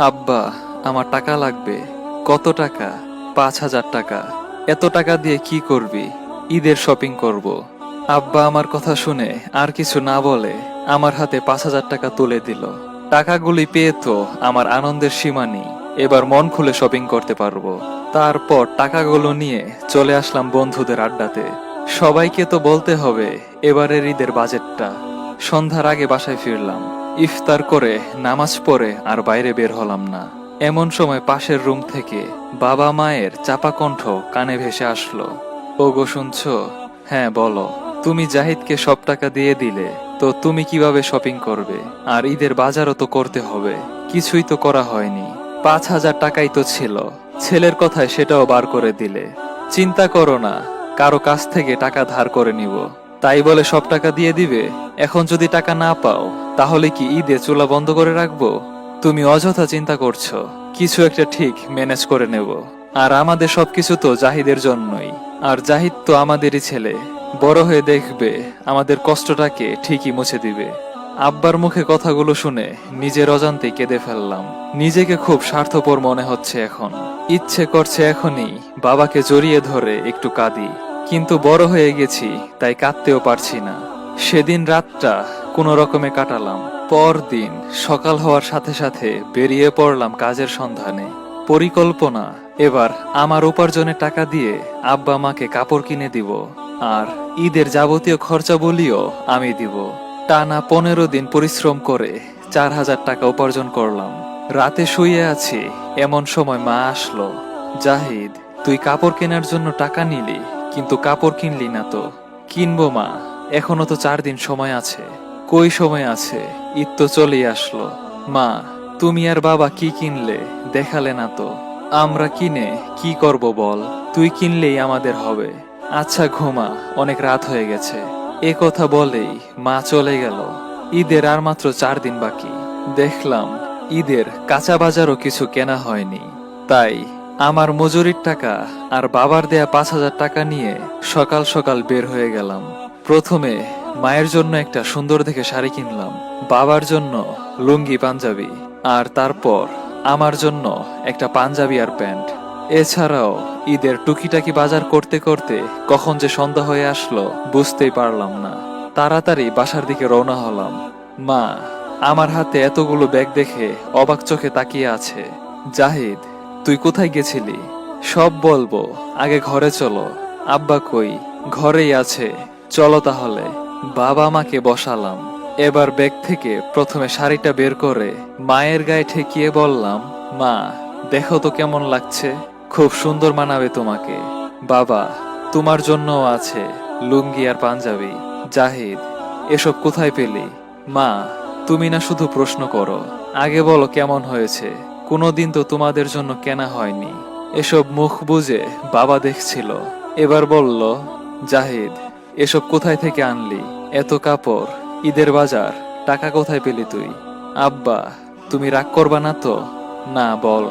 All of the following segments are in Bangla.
আব্বা, আমার টাকা লাগবে। কত টাকা? পাঁচ হাজার টাকা। এত টাকা দিয়ে কি করবি? ঈদের শপিং করব। আব্বা আমার কথা শুনে আর কিছু না বলে আমার হাতে পাঁচ হাজার টাকা তুলে দিল। টাকাগুলি পেয়ে তো আমার আনন্দের সীমা নেই। এবার মন খুলে শপিং করতে পারব। তারপর টাকাগুলো নিয়ে চলে আসলাম বন্ধুদের আড্ডাতে। সবাইকে তো বলতে হবে, এবারের ঈদের বাজেটটা। সন্ধ্যার আগে বাসায় ফিরলাম। ইফতার করে, নামাজ পড়ে আর বাইরে বের হলাম না। এমন সময় পাশের রুম থেকে বাবা মায়ের চাপা কণ্ঠ কানে ভেসে আসলো। ও গো শুনছ? হ্যাঁ বলো। তুমি জাহিদকে সব টাকা দিয়ে দিলে, তো তুমি কীভাবে শপিং করবে? আর ঈদের বাজারও তো করতে হবে। কিছুই তো করা হয়নি। পাঁচ হাজার টাকাই তো ছিল। ছেলের কথায় সেটাও বার করে দিলে। চিন্তা করো না, কারও কাছ থেকে টাকা ধার করে নিব। তাই বলে সব টাকা দিয়ে দিবে? এখন যদি টাকা না পাও তাহলে কি ঈদে চুলা বন্ধ করে রাখব? তুমি অযথা চিন্তা করছ। কিছু একটা ঠিক ম্যানেজ করে নেব। আর আমাদের সবকিছু তো জাহিদের জন্যই। আর জাহিদ তো আমাদেরই ছেলে। বড় হয়ে দেখবে, আমাদের কষ্টটাকে ঠিকই মুছে দিবে। আব্বার মুখে কথাগুলো শুনে নিজের অজান্তে কেঁদে ফেললাম। নিজেকে খুব স্বার্থপর মনে হচ্ছে এখন। ইচ্ছে করছে এখনই বাবাকে জড়িয়ে ধরে একটু কাঁদি। কিন্তু বড় হয়ে গেছি, তাই কাঁদতেও পারছি না। সেদিন রাতটা কোনো রকমে কাটালাম। পরদিন সকাল হওয়ার সাথে সাথে বেরিয়ে পড়লাম কাজের সন্ধানে। পরিকল্পনা, এবার আমার উপার্জনের টাকা দিয়ে আব্বা মাকে কাপড় কিনে দিব, আর ঈদের যাবতীয় খরচা বলিও আমি দিব। টানা পনেরো দিন পরিশ্রম করে চার হাজার টাকা উপার্জন করলাম। রাতে শুয়ে আছি, এমন সময় মা আসলো। জাহিদ, তুই কাপড় কেনার জন্য টাকা নিলি, কিন্তু কাপড় কিনলি না তো। কিনবো মা, এখনও তো চার দিন সময় আছে। কই সময় আছে? ঈদ তো চলেই আসলো। মা, তুমি আর বাবা কি কিনলে? দেখালে না তো। আমরা কিনে কি করব বল? তুই কিনলেই আমাদের হবে। আচ্ছা ঘুমা, অনেক রাত হয়ে গেছে। এ কথা বলেই মা চলে গেল। ঈদের আর মাত্র চার দিন বাকি। দেখলাম ঈদের কাঁচা বাজারও কিছু কেনা হয়নি। তাই আমার মজুরির টাকা আর বাবার দেয়া পাঁচ হাজার টাকা নিয়ে সকাল সকাল বের হয়ে গেলাম। প্রথমে মায়ের জন্য একটা সুন্দর দেখে শাড়ি কিনলাম, বাবার জন্য লুঙ্গি, পাঞ্জাবি, আর তারপর আমার জন্য একটা পাঞ্জাবি আর প্যান্ট। এছাড়াও ঈদের টুকিটাকি বাজার করতে করতে কখন যে সন্ধ্যা হয়ে আসলো বুঝতেই পারলাম না। তাড়াতাড়ি বাসার দিকে রওনা হলাম। মা, আমার হাতে এতগুলো ব্যাগ দেখে অবাক চোখে তাকিয়ে আছে। জাহিদ, তুই কোথায় গেছিলি? সব বলব, আগে ঘরে চলো। আব্বা কই? ঘরেই আছে। চলো তাহলে। বাবা মাকে বসালাম। এবার ব্যাগ থেকে প্রথমে শাড়িটা বের করে মায়ের গায়ে ঠেকিয়ে বললাম, মা, দেখো তো কেমন লাগছে। খুব সুন্দর মানাবে তোমাকে। বাবা, তোমার জন্যও আছে লুঙ্গি আর পাঞ্জাবি। জাহিদ, এসব কোথায় পেলি? মা, তুমি না শুধু প্রশ্ন করো। আগে বলো কেমন হয়েছে। কোনোদিন তো তোমাদের জন্য কেনা হয়নি। এসব মুখ বুঝে বাবা দেখছিল। এবার বলল, জাহিদ এসব কোথায় থেকে আনলি? এত কাপড়, ঈদের বাজার, টাকা কোথায় পেলি তুই? আব্বা, তুমি রাগ করবা না তো? না, বল।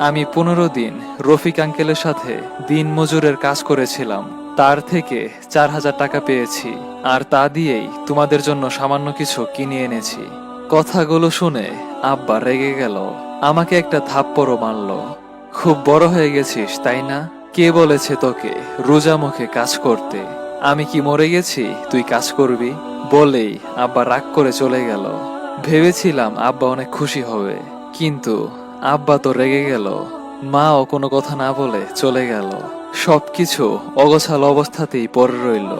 আমি পনেরো দিন রফিক আঙ্কেলের সাথে দিন মজুরের কাজ করেছিলাম। তার থেকে চার হাজার টাকা পেয়েছি, আর তা দিয়েই তোমাদের জন্য সামান্য কিছু কিনে এনেছি। কথাগুলো শুনে আব্বা রেগে গেল। আমাকে একটা থাপ্পড়ও মারল। খুব বড় হয়ে গেছিস, তাই না? কে বলেছে তোকে রোজা মুখে কাজ করতে? আমি কি মরে গেছি? তুই কাজ করবি? বলেই আব্বা রাগ করে চলে গেল। ভেবেছিলাম আব্বা অনেক খুশি হবে, কিন্তু আব্বা তো রেগে গেল। মাও কোনো কথা না বলে চলে গেল। সবকিছু অগোছাল অবস্থাতেই পড়ে রইল।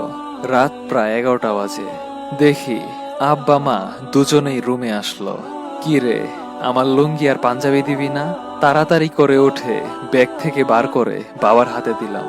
রাত প্রায় এগারোটা বাজে। দেখি আব্বা মা দুজনেই রুমে আসলো। কি রে, আমার লুঙ্গি আর পাঞ্জাবি দিবি না? তাড়াতাড়ি করে উঠে ব্যাগ থেকে বার করে বাবার হাতে দিলাম।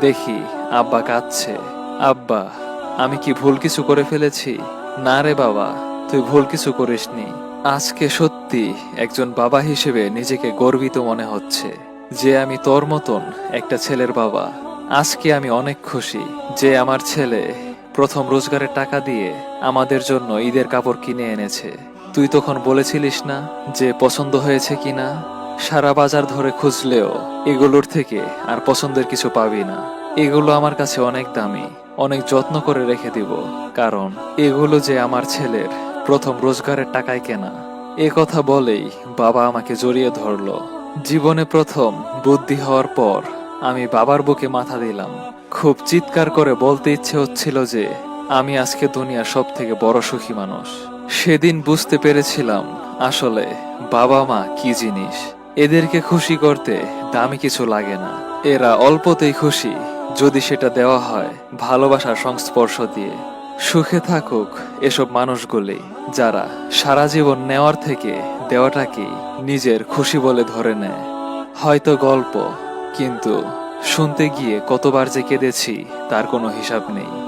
দেখি আব্বা কাঁদছে। আব্বা, আমি কি ভুল কিছু করে ফেলেছি? না রে বাবা, তুই ভুল কিছু করিসনি। আজকে সত্যি একজন বাবা হিসেবে নিজেকে গর্বিত মনে হচ্ছে। যে আমি তোর মতন একটা ছেলের বাবা। আজকে আমি অনেক খুশি যে আমার ছেলে প্রথম রোজগারের টাকা দিয়ে আমাদের জন্য ঈদের কাপড় কিনে এনেছে। তুই তখন বলেছিলিস না যে পছন্দ হয়েছে কিনা? সারা বাজার ধরে খুঁজলেও এগুলোর থেকে আর পছন্দের কিছু পাবি না। এগুলো আমার কাছে অনেক দামি। অনেক যত্ন করে রেখে দিব, কারণ এগুলো যে আমার ছেলের প্রথম রোজগারের টাকায় কেনা। এ কথা বলেই বাবা আমাকে জড়িয়ে ধরলো। জীবনে প্রথম বুদ্ধি হওয়ার পর আমি বাবার বুকে মাথা দিলাম। খুব চিৎকার করে বলতে ইচ্ছে হচ্ছিল যে আমি আজকে দুনিয়ার সব থেকে বড় সুখী মানুষ। সেদিন বুঝতে পেরেছিলাম আসলে বাবা মা কি জিনিস। এদেরকে খুশি করতে দামি কিছু লাগে না। এরা অল্পতেই খুশি। যদি সেটা দেওয়া হয় ভালোবাসার সংস্পর্শ দিয়ে। সুখে থাকুক এসব মানুষগুলি যারা সারা জীবন নেওয়ার থেকে দেওয়াটাকেই নিজের খুশি বলে ধরে নেয়। হয়তো গল্প, কিন্তু শুনতে গিয়ে কতবার যে কেঁদেছি, তার কোনো হিসাব নেই।